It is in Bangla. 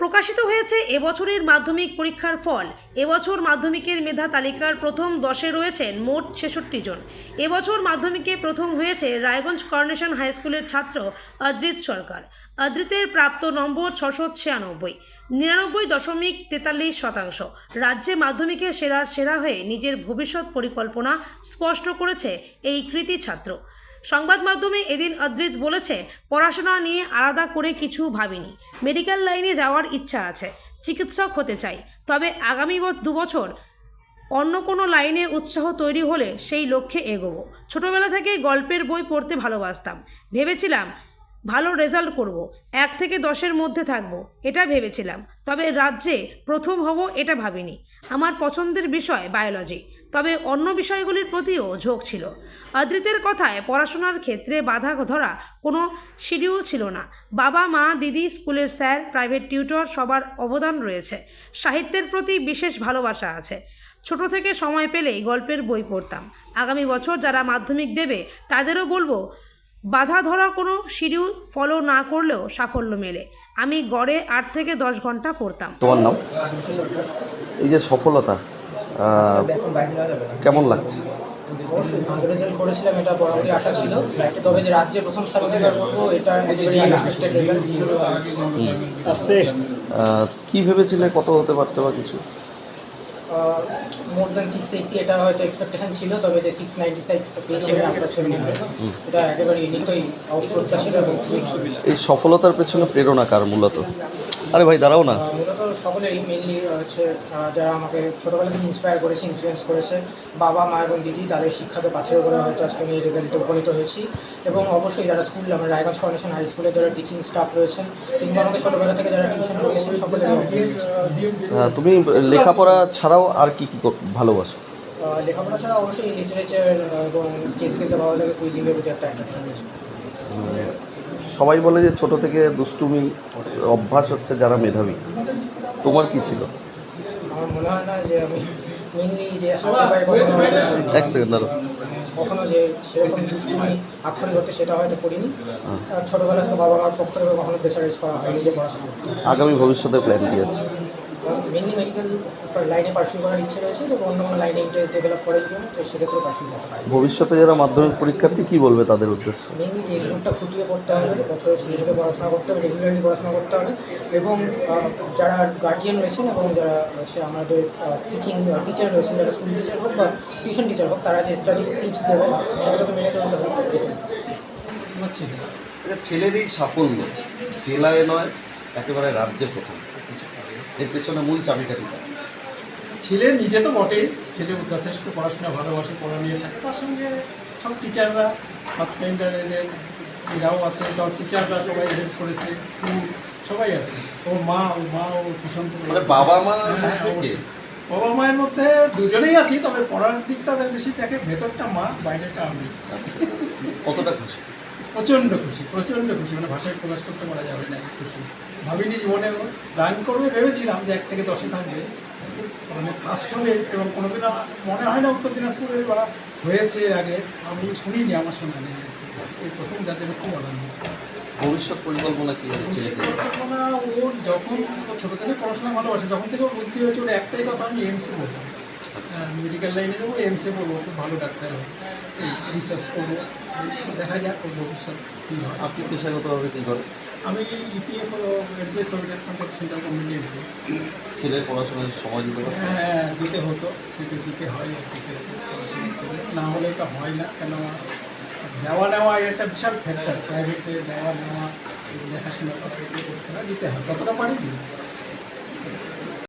প্রকাশিত হয়েছে এবছরের মাধ্যমিক পরীক্ষার ফল। এবছর মাধ্যমিকের মেধা তালিকার প্রথম দশে রয়েছেন মোট ছেষট্টি জন। এবছর মাধ্যমিকে প্রথম হয়েছে রায়গঞ্জ কর্নেশন হাই স্কুলের ছাত্র অদ্রিত সরকার। অদ্রিতের প্রাপ্ত নম্বর ছশো ছিয়ানব্বই। নিরানব্বই দশমিক তেতাল্লিশ শতাংশ। রাজ্যে মাধ্যমিকে সেরার সেরা হয়ে নিজের ভবিষ্যৎ পরিকল্পনা স্পষ্ট করেছে এই কৃতি ছাত্র। সংবাদ মাধ্যমে এদিন অদ্রিত বলেছে, পড়াশোনা নিয়ে আলাদা করে কিছু ভাবিনি। মেডিকেল লাইনে যাওয়ার ইচ্ছা আছে, চিকিৎসক হতে চাই। তবে আগামী ব- দু বছর অন্য কোনো লাইনে উৎসাহ তৈরি হলে সেই লক্ষ্যে এগোবো। ছোটোবেলা থেকেই গল্পের বই পড়তে ভালোবাসতাম। ভেবেছিলাম ভালো রেজাল্ট করব। এক থেকে দশের মধ্যে থাকব। এটা ভেবেছিলাম। তবে রাজ্যে প্রথম হব এটা ভাবিনি। আমার পছন্দের বিষয় বায়োলজি তবে অন্য বিষয়গুলির প্রতিও ঝোঁক ছিল। অদ্রিতের কথায় পড়াশোনার ক্ষেত্রে বাধা ধরা কোনো শিডিউল ছিল না। বাবা, মা, দিদি, স্কুলের স্যার প্রাইভেট টিউটর সবার অবদান রয়েছে। সাহিত্যের প্রতি বিশেষ ভালোবাসা আছে। ছোট থেকে সময় পেলেই গল্পের বই পড়তাম। আগামী বছর যারা মাধ্যমিক দেবে, তাদেরও বলব বাধা ধরা কোনো শিডিউল ফলো না করলেও সাফল্য মেলে। আমি গড়ে আট থেকে দশ ঘণ্টা পড়তাম। তোমার নাম? এই যে সফলতা কেমন লাগছে? অবশ্যই ভালো রেজাল্ট করেছিলাম এটা বরাবরই আশা ছিল। তবে যে রাজ্যে প্রথম স্থান অধিকার করব এটা একেবারেই আনএক্সপেক্টেড রেজাল্ট আহ, কি ভেবেছিলে? কত হতে পারতে বা কিছু? মোর দ্যান সিক্স এইটটি এটা হয়তো এক্সপেকটেশন ছিল তবে যে সিক্স নাইনটি সিক্স পেয়েছে আমরা ছবি এটা একেবারে অপ্রত্যাশিত এবং এই সফলতার পেছনে প্রেরণা কার মূলত? আরে ভাই দাঁড়াও না। মূলত সকলেরই মেনলি হচ্ছে যারা আমাকে ছোটোবেলা থেকে ইন্সপায়ার করেছে ইনফ্লুয়েন্স করেছে বাবা মা এবং দিদি তাদের শিক্ষাকে পাথেয় করে হয়তো আজকে আমি এই রেজাল্টে উপনীত হয়েছি। এবং অবশ্যই যারা স্কুল আমার রায়গঞ্জ ফাউন্ডেশন হাই স্কুলে যারা টিচিং স্টাফ রয়েছেন কিংবা আমাকে ছোটোবেলা থেকে যারা টিউশন রয়েছে। আহ, তুমি লেখাপড়া ছাড়াও আর কি কি ভালোবাসো? লেখাপড়া ছাড়া অবশ্যই লিটারেচার এবং চেস খেলতে ভালো লাগে কুইজিংয়ের প্রতি একটা অ্যাট্রাকশন রয়েছে। সবাই বলে যে ছোট থেকে দুষ্টুমি অভ্যাস হচ্ছে যারা মেধাবী। তোমার কি ছিল? আমার মনে হয় না যে আমি মেনলি যে এক সেকেন্ড দাঁড়াও। কখনো যে সেরকম দুষ্টুমি আক্ষরিক হতে সেটা হয়তো করিনি। হ্যাঁ। আর ছোটবেলা থেকে বাবা মার পক্ষ থেকে কখনো প্রেশারাইজ করা হয়নি যে পড়াশোনা আগামী ভবিষ্যতের প্ল্যান কি আছে? মেনলি মেডিকেল লাইনে পার্সিউ করার ইচ্ছে রয়েছে এবং অন্য কোনো লাইনে ইন্টারেস্ট ডেভেলপ করার জন্য তো সেক্ষেত্রে পার্সিউ করতে পারি। ভবিষ্যতে যারা মাধ্যমিক পরীক্ষার্থী কি বলবে তাদের উদ্দেশ্যে? মেনলি যে রুটটা খুঁটিয়ে পড়তে হবে বছরের শুরু থেকে পড়াশোনা করতে হবে রেগুলারলি পড়াশোনা করতে হবে এবং যারা গার্জিয়ান রয়েছেন এবং যারা হচ্ছে আমাদের টিচিং টিচার রয়েছেন যারা স্কুল টিচার হোক বা টিউশন টিচার হোক তারা যে স্টাডি টিপস দেবেন সেগুলোকে মেনে চলতে হবে। আচ্ছা ছেলের এই সাফল্য জেলায় নয় একেবারে রাজ্যে প্রথম। এর পেছনে মূল চাবিকাঠি ছেলে নিজে তো বটেই। ছেলে যথেষ্ট পড়াশোনা ভালোবাসে পড়া নিয়ে থাকে। তার সঙ্গে সব টিচাররা বা ফ্রেন্ডার এদের এরাও আছে। সব টিচাররা সবাই হেল্প করেছে স্কুল সবাই আছে। ওর মা ওর মা ও ভীষণ মানে বাবা মা হ্যাঁ, বাবা মায়ের মধ্যে দুজনেই আছি তবে পড়ার দিকটা বেশি দেখে ভেতরটা মা বাইরেটা আমি। আচ্ছা কতটা খুশি? প্রচণ্ড খুশি প্রচণ্ড খুশি। মানে ভাষায় প্রকাশ করতে পারা যাবে না খুশি। ভাবিনি জীবনে রান করবে ভেবেছিলাম যে এক থেকে দশে থাকবে। মানে ফার্স্ট হবে এবং কোনোদিন মনে হয় না উত্তর দিনাজপুরে বা হয়েছে এর আগে। আমি শুনিনি আমার সঙ্গে নেই এই প্রথম যাতে খুব আনন্দ ভবিষ্যৎ পরিকল্পনা কি হয়েছে পরিকল্পনা ওর যখন ছোটো থেকে পড়াশোনা ভালোবাসে যখন থেকে ওর বুদ্ধি হয়েছে ওর একটাই কথা আমি এমসে বলব। মেডিকেল লাইনে যাব এমসে বলব খুব ভালো ডাক্তার হবে। রিসার্চ করব দেখা যাক ভবিষ্যৎ কী হয়। আপনি পেশাগতভাবে কী করেন? আমি EPF employees provident contact central government employee ছেলের পড়াশোনার সময় দিতে হ্যাঁ দিতে হতো। সেটা দিতে হয়। না হলে তো হয় না কেন দেওয়া নেওয়া একটা বিশাল ফ্যাক্টর প্রাইভেটে দেওয়া নেওয়া দেখাশোনা করা করতে হয় দিতে হয়। কতটা পারি দিই